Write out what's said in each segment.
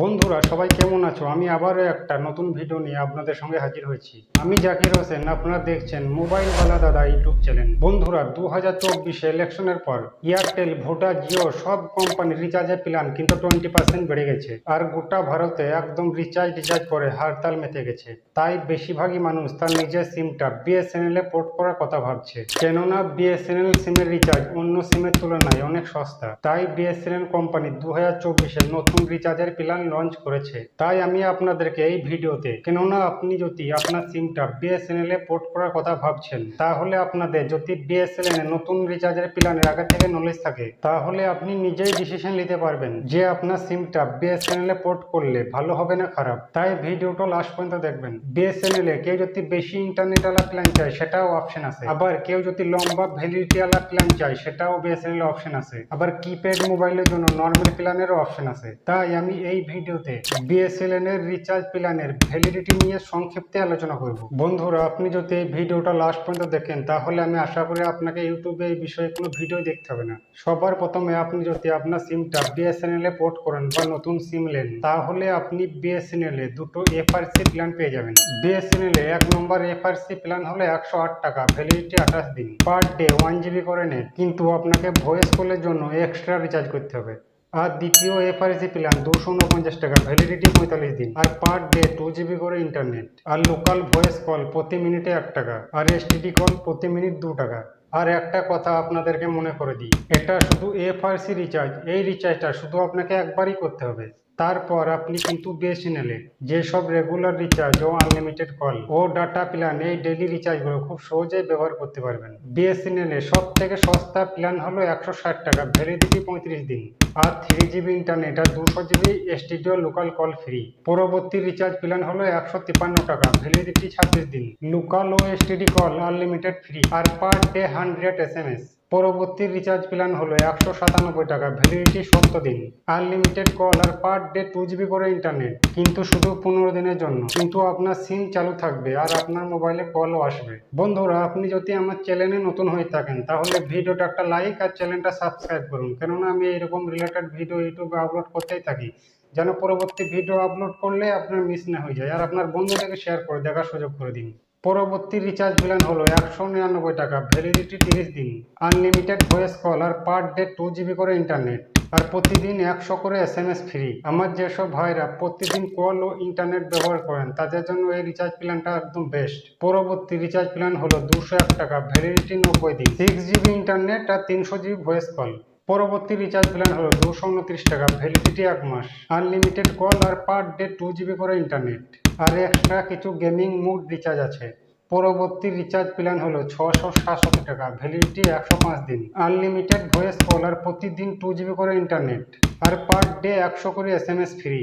বন্ধুরা, সবাই কেমন আছো? আমি আবারও একটা নতুন ভিডিও নিয়ে আপনাদের সঙ্গে হাজির হয়েছি। আমি জাকির হোসেন, আপনারা দেখছেন মোবাইলওয়ালা দাদা ইউটিউব চ্যানেল। বন্ধুরা দু হাজার চব্বিশে ইলেকশনের পর এয়ারটেল ভোডা জিও সব কোম্পানির রিচার্জের প্ল্যান কিন্তু টোয়েন্টি পার্সেন্ট বেড়ে গেছে। আর গোটা ভারতে একদম রিচার্জ রিচার্জ করে হারতাল মেতে গেছে। তাই বেশিরভাগই মানুষ তার নিজের সিমটা বিএসএনএল এ পোর্ট করার কথা ভাবছে। কেননা বিএসএনএল সিমের রিচার্জ অন্য সিমের তুলনায় অনেক সস্তা। তাই বিএসএনএল কোম্পানি দু হাজার চব্বিশে নতুন রিচার্জের প্ল্যান লঞ্চ করেছে। তাই আমি আপনাদেরকে এই ভিডিওতে, কেননা আপনি যদি আপনার সিমটা বিএসএনএল এ পোর্ট করার কথা ভাবছেন, তাহলে আপনাদের যদি বিএসএনএল এ নতুন রিচার্জের প্ল্যানের আগে থেকে নলেজ থাকে, তাহলে আপনি নিজেই ডিসিশন নিতে পারবেন যে আপনার সিমটা বিএসএনএল এ পোর্ট করলে ভালো হবে না খারাপ। তাই ভিডিওটা লাস্ট পর্যন্ত দেখবেন। বিএসএনএল এ কেউ যদি বেশি ইন্টারনেট ওয়ালা প্ল্যান চায়, সেটাও অপশন আছে। আবার কেউ যদি লম্বা ভ্যালিডিটি ওয়ালা প্ল্যান চায়, সেটাও বিএসএনএল অপশন আছে। আবার কিপ্যাড মোবাইলের জন্য নর্মাল প্ল্যানেরও অপশন আছে। তাই আমি এই ভিডিওতে বিএসএনএল এর রিচার্জ প্ল্যানের ভ্যালিডিটি নিয়ে সংক্ষিপ্তে আলোচনা করব। বন্ধুরা, আপনি যদি এই ভিডিওটা লাস্ট পর্যন্ত দেখেন, তাহলে আমি আশা করি আপনাকে ইউটিউবে এই বিষয়ে কোনো ভিডিও দেখতে হবে না। সবার প্রথমে আপনি যদি আপনার সিমটা বিএসএনএল এ পোর্ট করেন বা নতুন সিম নেন, তাহলে আপনি বিএসএনএল এ দুটো এফআরসি প্ল্যান পেয়ে যাবেন। বিএসএনএল এ এক নম্বর এফআরসি প্ল্যান হলো একশো আট টাকা ভ্যালিডিটি আঠাশ দিন। পার ডে ওয়ান জিবি করে নেট কিন্তু আপনাকে ভয়েস কলের জন্য এক্সট্রা রিচার্জ করতে হবে। আর দ্বিতীয় এফআরসি প্ল্যান দুশো উনপঞ্চাশ টাকা ভ্যালিডিটি পঁয়তাল্লিশ দিন। আর পার ডে টু জিবি করে ইন্টারনেট আর লোকাল ভয়েস কল প্রতি মিনিটে এক টাকা। আর এসটিডি কল প্রতি মিনিট দু টাকা। আর একটা কথা আপনাদেরকে মনে করে দিই। এটা শুধু এফআরসি রিচার্জ এই রিচার্জটা শুধু আপনাকে একবারই করতে হবে। তারপর আপনি কিন্তু বিএসএনএল যেসব রেগুলার রিচার্জ ও আনলিমিটেড কল ও ডাটা প্ল্যান এই ডেলি রিচার্জগুলো খুব সহজেই ব্যবহার করতে পারবেন। বিএসএনএল সব থেকে সস্তা প্ল্যান হলো একশো ষাট টাকা ভ্যালিডিটি পঁয়ত্রিশ দিন। আর থ্রি জিবি ইন্টারনেট আর দুশো জিবি এসটিডিও লোকাল কল ফ্রি পরবর্তী রিচার্জ প্ল্যান হলো একশো তিপ্পান্ন টাকা ভ্যালিডিটি ছাব্বিশ দিন। লোকাল ও এসটিডি কল আনলিমিটেড ফ্রি আর per day hundred S M S পরবর্তী রিচার্জ প্ল্যান হলো একশো সাতানব্বই টাকা। ভ্যালিডিটি সত্তর দিন। আনলিমিটেড কল আর পার ডে টু জিবি করে ইন্টারনেট কিন্তু শুধু পনেরো দিনের জন্য। কিন্তু আপনার সিম চালু থাকবে আর আপনার মোবাইলে কলও আসবে। বন্ধুরা, আপনি যদি আমার চ্যানেলে নতুন হয়ে থাকেন, তাহলে ভিডিওটা একটা লাইক আর চ্যানেলটা সাবস্ক্রাইব করুন। কেননা আমি এরকম রিলেটেড ভিডিও ইউটিউবে আপলোড করতেই থাকি। যেন পরবর্তী ভিডিও আপলোড করলে আপনার মিস না হয়ে যায়। আর আপনার বন্ধুদেরকে শেয়ার করে, দেখার সুযোগ করে দিন। পরবর্তী রিচার্জ প্ল্যান হলো একশো নিরানব্বই টাকা ভ্যালিডিটি তিরিশ দিন আনলিমিটেড ভয়েস কল আর পার ডে টু জিবি করে ইন্টারনেট আর প্রতিদিন একশো করে এস এম এস ফ্রি আমার যেসব ভাইরা প্রতিদিন কল ও ইন্টারনেট ব্যবহার করেন, তাদের জন্য এই রিচার্জ প্ল্যানটা একদম বেস্ট পরবর্তী রিচার্জ প্ল্যান হলো দুশো এক টাকা ভ্যালিডিটি নব্বই দিন। সিক্স জিবি ইন্টারনেট আর তিনশো জিবি ভয়েস কল পরবর্তী রিচার্জ প্ল্যান হলো দুশো উনত্রিশ টাকা ভ্যালিডিটি এক মাস আনলিমিটেড কল আর পার ডে টু জিবি করে ইন্টারনেট আর এক্সট্রা কিছু গেমিং মুড রিচার্জ আছে। পরবর্তী রিচার্জ প্ল্যান হলো ছশো সাতষট্টি টাকা ভ্যালিডিটি একশো পাঁচ দিন আনলিমিটেড ভয়েস কল আর প্রতিদিন টু জিবি করে ইন্টারনেট আর পার ডে একশো করে এস এম এস ফ্রি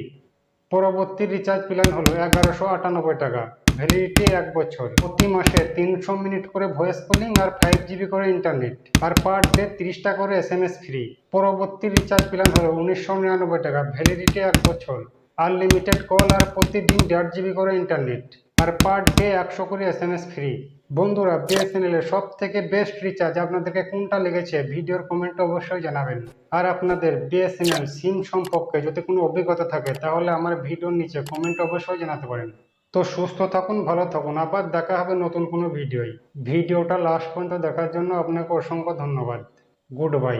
পরবর্তী রিচার্জ প্ল্যান হলো এগারোশো আটানব্বই টাকা ভ্যালিডিটি এক বছর। প্রতি মাসে তিনশো মিনিট করে ভয়েস কলিং আর ফাইভ জিবি করে ইন্টারনেট। আর পার ডে তিরিশটা করে এস এম এস ফ্রি। পরবর্তী রিচার্জ প্ল্যান হলো উনিশশো নিরানব্বই টাকা, ভ্যালিডিটি এক বছর। আনলিমিটেড কল আর প্রতিদিন দেড় জিবি করে ইন্টারনেট। আর পার ডে একশো করে এস এম এস ফ্রি। বন্ধুরা বিএসএনএল এর সব থেকে বেস্ট রিচার্জ আপনাদেরকে কোনটা লেগেছে ভিডিওর কমেন্টে অবশ্যই জানাবেন। আর আপনাদের বিএসএনএল সিম সম্পর্কে যদি কোনো অভিজ্ঞতা থাকে, তাহলে আমার ভিডিওর নিচে কমেন্ট অবশ্যই জানাতে পারেন। তো সুস্থ থাকুন, ভালো থাকুন। আবার দেখা হবে নতুন কোনো ভিডিওয়। ভিডিওটা লাস্ট পর্যন্ত দেখার জন্য আপনাকে অসংখ্য ধন্যবাদ। Good bye